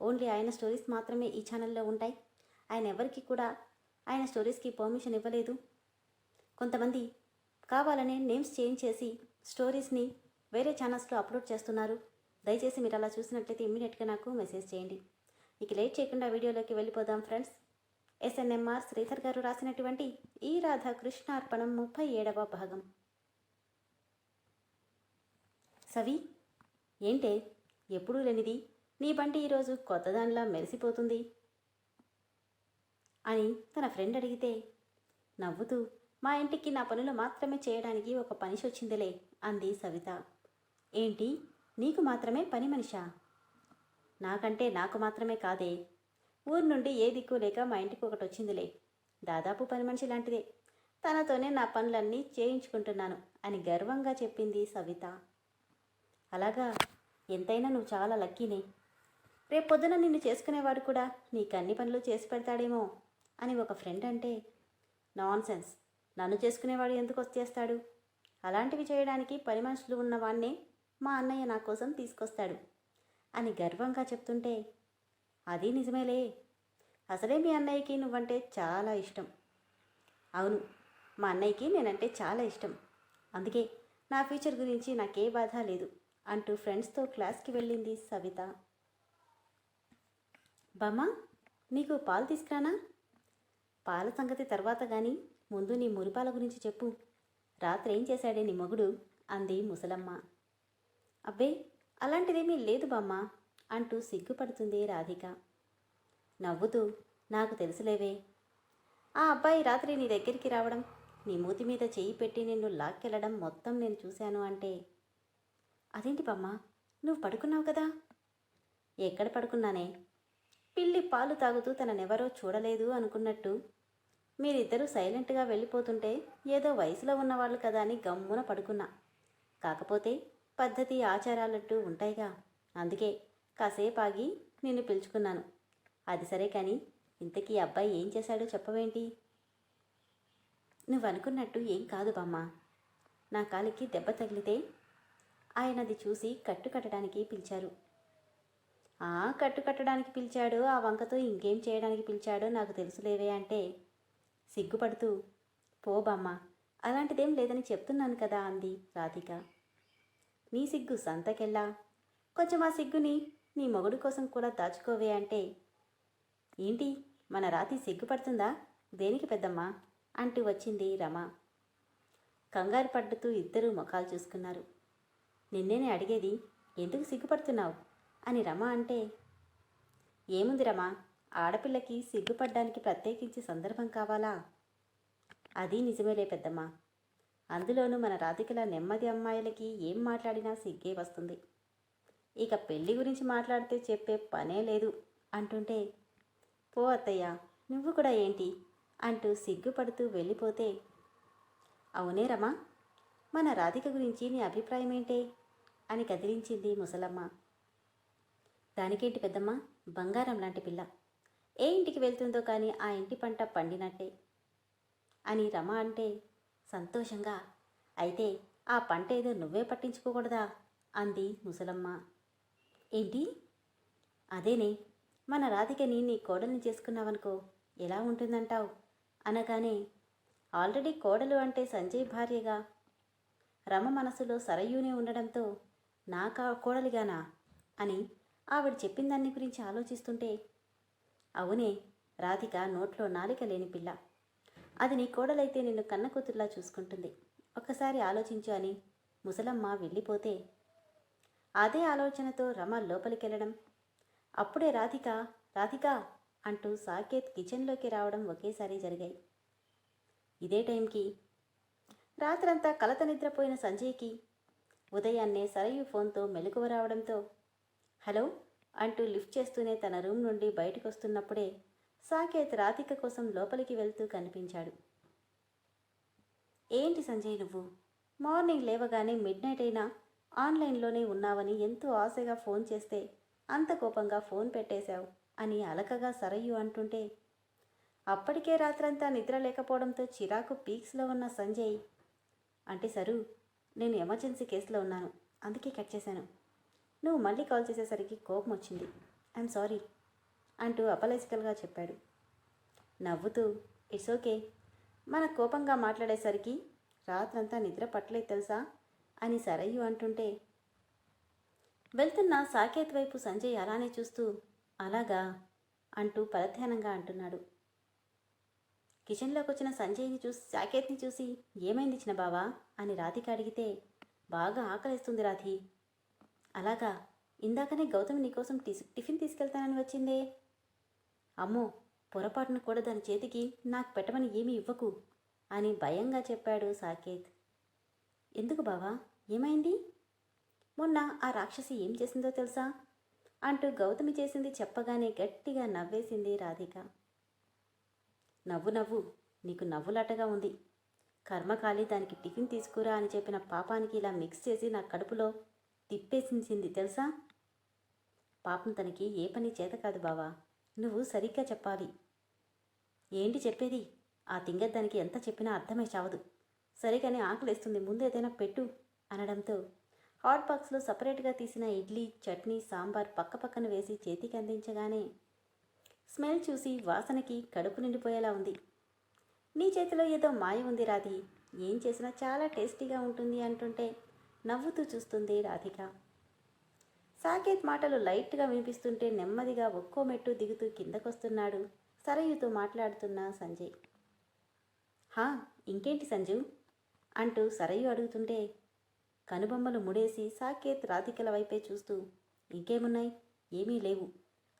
Only ఆయన stories మాత్రమే ఈ ఛానల్లో ఉంటాయి. ఆయన ఎవరికి కూడా ఆయన స్టోరీస్కి పర్మిషన్ ఇవ్వలేదు. కొంతమంది కావాలనే నేమ్స్ చేంజ్ చేసి స్టోరీస్ని వేరే ఛానల్స్లో అప్లోడ్ చేస్తున్నారు. దయచేసి మీరు అలా చూసినట్లయితే ఇమ్మీడియట్గా నాకు మెసేజ్ చేయండి. ఇక లేట్ చేయకుండా వీడియోలోకి వెళ్ళిపోదాం ఫ్రెండ్స్. ఎస్ఎన్ఎంఆర్ శ్రీధర్ గారు రాసినటువంటి ఈ రాధ కృష్ణార్పణం ముప్పై ఏడవ భాగం. సవి ఏంటే? ఎప్పుడూ లేనిది నీ బండి ఈరోజు కొత్త దానిలా మెరిసిపోతుంది? అని తన ఫ్రెండ్ అడిగితే నవ్వుతూ మా ఇంటికి నా పనులు మాత్రమే చేయడానికి ఒక పనిషి వచ్చిందిలే అంది సవిత. ఏంటి? నీకు మాత్రమే పని మనిషా? నాకంటే నాకు మాత్రమే కాదే. ఊరు నుండి ఏ దిక్కు లేక మా ఇంటికి ఒకటి వచ్చిందిలే. దాదాపు పని మనిషి లాంటిదే. తనతోనే నా పనులన్నీ చేయించుకుంటున్నాను అని గర్వంగా చెప్పింది సవిత. అలాగా ఎంతైనా నువ్వు చాలా లక్కీనే. రేపొద్దున నిన్ను చేసుకునేవాడు కూడా నీకు అన్ని పనులు చేసి పెడతాడేమో అని ఒక ఫ్రెండ్ అంటే నాన్ సెన్స్ నన్ను చేసుకునేవాడు ఎందుకు వచ్చేస్తాడు? అలాంటివి చేయడానికి పని మనుషులు ఉన్నవాణ్ణే మా అన్నయ్య నా కోసం తీసుకొస్తాడు అని గర్వంగా చెప్తుంటే అది నిజమేలే. అసలే మీ అన్నయ్యకి నువ్వంటే చాలా ఇష్టం. అవును మా అన్నయ్యకి నేనంటే చాలా ఇష్టం. అందుకే నా ఫ్యూచర్ గురించి నాకే బాధ లేదు అంటూ ఫ్రెండ్స్తో క్లాస్కి వెళ్ళింది సవిత. బామ్మ నీకు పాలు తీసుకురానా? పాల సంగతి తర్వాత కానీ ముందు నీ మురిపాల గురించి చెప్పు. రాత్రి ఏం చేశాడే నీ మొగుడు? అంది ముసలమ్మ. అబ్బే అలాంటిదేమీ లేదు బామ్మ అంటూ సిగ్గుపడుతుంది రాధిక. నవ్వుతూ నాకు తెలుసులేవే. ఆ అబ్బాయి రాత్రి నీ దగ్గరికి రావడం నీ మూతి మీద చేయి పెట్టి నిన్ను లాక్కెళ్ళడం మొత్తం నేను చూశాను అంటే. అదేంటి బామ్మ నువ్వు పడుకున్నావు కదా? ఎక్కడ పడుకున్నానే? పిల్లి పాలు తాగుతూ తననెవరో చూడలేదు అనుకున్నట్టు. మీరిద్దరూ సైలెంట్గా వెళ్ళిపోతుంటే ఏదో వయసులో ఉన్నవాళ్ళు కదా అని గమ్మున పడుకున్నా. కాకపోతే పద్ధతి ఆచారాలంటూ ఉంటాయిగా. అందుకే కాసేపు ఆగి నిన్ను పిలుచుకున్నాను. అది సరే కానీ ఇంతకీ అబ్బాయి ఏం చేశాడో చెప్పవేంటి? నువ్వు అనుకున్నట్టు ఏం కాదు బామ్మ. నా కాలికి దెబ్బ తగిలితే ఆయన అది చూసి కట్టు కట్టడానికి పిలిచారు. కట్టు కట్టడానికి పిలిచాడు ఆ వంకతో ఇంకేం చేయడానికి పిలిచాడో నాకు తెలుసులేవే అంటే. సిగ్గుపడుతూ పోబమ్మ అలాంటిదేం లేదని చెప్తున్నాను కదా అంది రాధిక. నీ సిగ్గు సంతకెళ్ళా కొంచెం ఆ సిగ్గుని నీ మొగుడు కోసం కూడా దాచుకోవే అంటే. ఏంటి మన రాతి సిగ్గుపడుతుందా? దేనికి పెద్దమ్మా? అంటూ వచ్చింది రమ. కంగారు పడుతూ ఇద్దరూ ముఖాలు చూసుకున్నారు. నిన్నేనే అడిగేది ఎందుకు సిగ్గుపడుతున్నావు? అని రమ అంటే ఏముంది రమ? ఆడపిల్లకి సిగ్గుపడ్డానికి ప్రత్యేకించి సందర్భం కావాలా? అది నిజమేలే పెద్దమ్మ. అందులోనూ మన రాధికల నెమ్మది అమ్మాయిలకి ఏం మాట్లాడినా సిగ్గే వస్తుంది. ఇక పెళ్ళి గురించి మాట్లాడితే చెప్పే పనే లేదు. అంటుంటే పో అత్తయ్య నువ్వు కూడా ఏంటి? అంటూ సిగ్గుపడుతూ వెళ్ళిపోతే అవునే రమా మన రాధిక గురించి నీ అభిప్రాయం ఏంటే అని కదిలించింది ముసలమ్మ. దానికేంటి పెద్దమ్మ? బంగారం లాంటి పిల్ల. ఏ ఇంటికి వెళ్తుందో కానీ ఆ ఇంటి పంట పండినట్టే. అని రమ అంటే సంతోషంగా అయితే ఆ పంట ఏదో నువ్వే పట్టించుకోకూడదా? అంది ముసలమ్మ. ఏంటి? అదేనే మన రాధికని నీ కోడల్ని చేసుకున్నావనుకో ఎలా ఉంటుందంటావు? అనగానే ఆల్రెడీ కోడలు అంటే సంజయ్ భార్యగా. రమ మనసులో సరయూనే ఉండడంతో నా కోడలిగానా? అని ఆవిడ చెప్పిన దాన్ని గురించి ఆలోచిస్తుంటే అవునే రాధిక నోట్లో నాలిక లేని పిల్ల. అది నీ కోడలైతే నిన్ను కన్న కూతుర్లా చూసుకుంటుంది. ఒక్కసారి ఆలోచించు అని ముసలమ్మ వెళ్ళిపోతే అదే ఆలోచనతో రమ లోపలికెళ్ళడం. అప్పుడే రాధిక రాధిక అంటూ సాకేత్ కిచెన్లోకి రావడం ఒకేసారి జరిగాయి. ఇదే టైంకి రాత్రంతా కలత నిద్రపోయిన సంజయ్కి ఉదయాన్నే సరయు ఫోన్తో మెలకువ రావడంతో హలో అంటూ లిఫ్ట్ చేస్తూనే తన రూమ్ నుండి బయటకు వస్తున్నప్పుడే సాకేత్ రాధిక కోసం లోపలికి వెళ్తూ కనిపించాడు. ఏంటి సంజయ్ నువ్వు? మార్నింగ్ లేవగానే మిడ్ నైట్ అయినా ఆన్లైన్లోనే ఉన్నావని ఎంతో ఆశగా ఫోన్ చేస్తే అంత కోపంగా ఫోన్ పెట్టేశావు అని అలకగా సరయ్యు అంటుంటే అప్పటికే రాత్రంతా నిద్ర లేకపోవడంతో చిరాకు పీక్స్లో ఉన్న సంజయ్. అంటే సరు నేను ఎమర్జెన్సీ కేసులో ఉన్నాను. అందుకే కట్ చేశాను. నువ్వు మళ్ళీ కాల్ చేసేసరికి కోపం వచ్చింది. ఐఎమ్ సారీ అంటూ అపలైజికల్గా చెప్పాడు. నవ్వుతూ ఇట్స్ ఓకే మన కోపంగా మాట్లాడేసరికి రాత్రంతా నిద్ర పట్టలేదు తెలుసా? అని సరయ్యు అంటుంటే వెళ్తున్న సాకేత్ వైపు సంజయ్ అలానే చూస్తూ అలాగా? అంటూ పరధ్యానంగా అంటున్నాడు. కిచెన్లోకి వచ్చిన సంజయ్ని చూసి సాకేత్ని చూసి ఏమైంది చిన్న బావా అని రాధిక అడిగితే బాగా ఆకలిస్తుంది రాధి. అలాగా? ఇందాకనే గౌతమి నీకోసం టిస్ టిఫిన్ తీసుకెళ్తానని వచ్చిందే. అమ్మో పొరపాటును కూడా దాని చేతికి నాకు పెట్టమని ఏమీ ఇవ్వకు అని భయంగా చెప్పాడు సాకేత్. ఎందుకు బావా? ఏమైంది? మొన్న ఆ రాక్షసి ఏం చేసిందో తెలుసా? అంటూ గౌతమి చేసింది చెప్పగానే గట్టిగా నవ్వేసింది రాధిక. నవ్వు నవ్వు. నీకు నవ్వులాటగా ఉంది. కర్మకాలి దానికి టిఫిన్ తీసుకురా అని చెప్పిన పాపానికి ఇలా మిక్స్ చేసి నా కడుపులో తిప్పేసించింది తెలుసా? పాపం తనకి ఏ పని చేత కాదు బావా. నువ్వు సరిగ్గా చెప్పాలి. ఏంటి చెప్పేది? ఆ తింగద్దానికి ఎంత చెప్పినా అర్థమై చావదు. సరిగానే ఆకలిస్తుంది ముందు ఏదైనా పెట్టు అనడంతో హాట్ బాక్స్లో సపరేట్గా తీసిన ఇడ్లీ చట్నీ సాంబార్ పక్కపక్కన వేసి చేతికి అందించగానే స్మెల్ చూసి వాసనకి కడుపు నిండిపోయేలా ఉంది. నీ చేతిలో ఏదో మాయ ఉంది రాధి. ఏం చేసినా చాలా టేస్టీగా ఉంటుంది అంటుంటే నవ్వుతూ చూస్తుంది రాధిక. సాకేత్ మాటలు లైట్గా వినిపిస్తుంటే నెమ్మదిగా ఒక్కో మెట్టు దిగుతూ కిందకొస్తున్నాడు. సరయుతో మాట్లాడుతున్న సంజయ్. హా ఇంకేంటి సంజు? అంటూ సరయు అడుగుతుంటే కనుబొమ్మలు ముడేసి సాకేత్ రాధికల వైపే చూస్తూ ఇంకేమున్నాయి? ఏమీ లేవు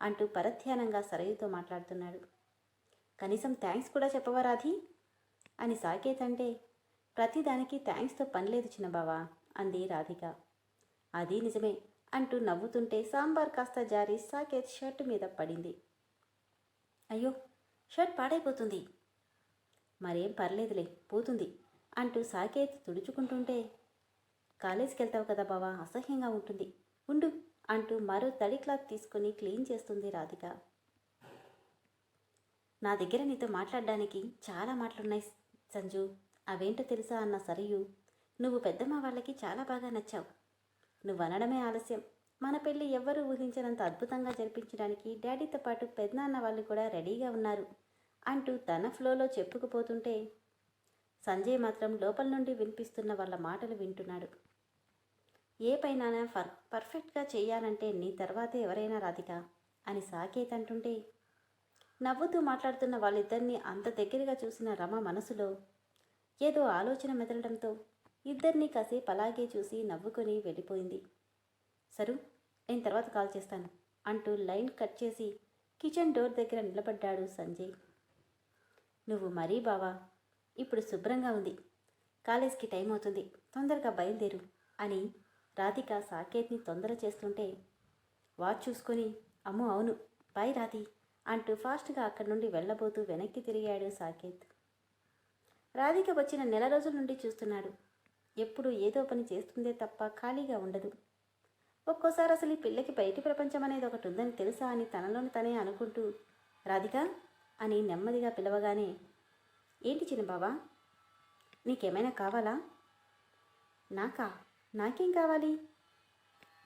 అంటూ పరధ్యానంగా సరయుతో మాట్లాడుతున్నాడు. కనీసం థ్యాంక్స్ కూడా చెప్పవా రాధి? అని సాకేత్ అంటే ప్రతిదానికి థ్యాంక్స్తో పని లేదు చిన్న బావా అంది రాధిక. అది నిజమే అంటూ నవ్వుతుంటే సాంబార్ కాస్త జారి సాకేత్ షర్ట్ మీద పడింది. అయ్యో షర్ట్ పాడైపోతుంది. మరేం పర్లేదులే పోతుంది అంటూ సాకేత్ తుడుచుకుంటుంటే కాలేజీకి వెళ్తావు కదా బావా అసహ్యంగా ఉంటుంది. ఉండు అంటూ మరో తడి క్లాత్ తీసుకుని క్లీన్ చేస్తుంది రాధిక. నా దగ్గర నీతో మాట్లాడడానికి చాలా మాటలున్నాయి సంజు. అవేంటో తెలుసా అన్న సరియు? నువ్వు పెద్దమ్మ వాళ్ళకి చాలా బాగా నచ్చావు. నువ్వు అనడమే ఆలస్యం. మన పెళ్ళి ఎవ్వరూ ఊహించినంత అద్భుతంగా జరిపించడానికి డాడీతో పాటు పెద్దనాన్న వాళ్ళు కూడా రెడీగా ఉన్నారు అంటూ తన ఫ్లోలో చెప్పుకుపోతుంటే సంజయ్ మాత్రం లోపల నుండి వినిపిస్తున్న వాళ్ళ మాటలు వింటున్నాడు. ఏ పైన ఫర్ పర్ఫెక్ట్గా చేయాలంటే నీ తర్వాత ఎవరైనా రాధిక అని సాకేత్ అంటుంటే నవ్వుతూ మాట్లాడుతున్న వాళ్ళిద్దరినీ అంత దగ్గరగా చూసిన రమ మనసులో ఏదో ఆలోచన మెదలడంతో ఇద్దరిని కాసేపు అలాగే చూసి నవ్వుకొని వెళ్ళిపోయింది. సరు నేను తర్వాత కాల్ చేస్తాను అంటూ లైన్ కట్ చేసి కిచెన్ డోర్ దగ్గర నిలబడ్డాడు సంజయ్. నువ్వు మరీ బావా ఇప్పుడు శుభ్రంగా ఉంది. కాలేజ్కి టైం అవుతుంది తొందరగా బయలుదేరు అని రాధిక సాకేత్ని తొందర చేస్తుంటే వాచ్ చూసుకొని అమ్మో అవును బాయ్ రాధి అంటూ ఫాస్ట్గా అక్కడి నుండి వెళ్ళబోతూ వెనక్కి తిరిగాడు సాకేత్. రాధిక వచ్చిన నెల రోజుల నుండి చూస్తున్నాడు. ఎప్పుడు ఏదో పని చేస్తుందే తప్ప ఖాళీగా ఉండదు. ఒక్కోసారి అసలు ఈ పిల్లకి బయటి ప్రపంచం అనేది ఒకటి ఉందని తెలుసా అని తనలోని తనే అనుకుంటూ రాధిక అని నెమ్మదిగా పిలవగానే ఏంటి చిన్న బావా నీకేమైనా కావాలా? నాకా? నాకేం కావాలి?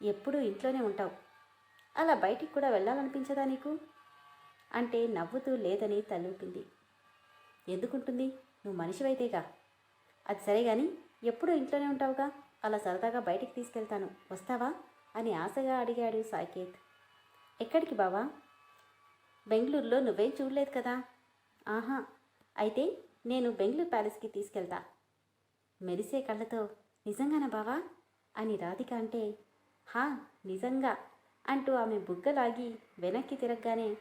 ఎప్పుడూ ఇంట్లోనే ఉంటావు. అలా బయటికి కూడా వెళ్ళాలనిపించదా నీకు? అంటే నవ్వుతూ లేదని తలూపింది. ఎందుకుంటుంది? నువ్వు మనిషివైతేగా. అది సరే కానీ ఎప్పుడూ ఇంట్లోనే ఉంటావుగా? అలా సరదాగా బయటికి తీసుకెళ్తాను. వస్తావా? అని ఆశగా అడిగాడు సాకేత్. ఎక్కడికి బావా? బెంగళూరులో నువ్వేం చూడలేదు కదా? ఆహా అయితే నేను బెంగళూరు ప్యాలెస్కి తీసుకెళ్తా. మెరిసే కళ్ళతో నిజంగానా బావా? అని రాధిక అంటే హా నిజంగా అంటూ ఆమె బుగ్గలాగి వెనక్కి తిరగగానే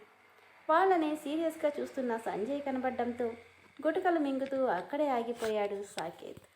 వాళ్ళనే సీరియస్గా చూస్తున్న సంజయ్ కనబడడంతో గుటకలు మింగుతూ అక్కడే ఆగిపోయాడు సాకేత్.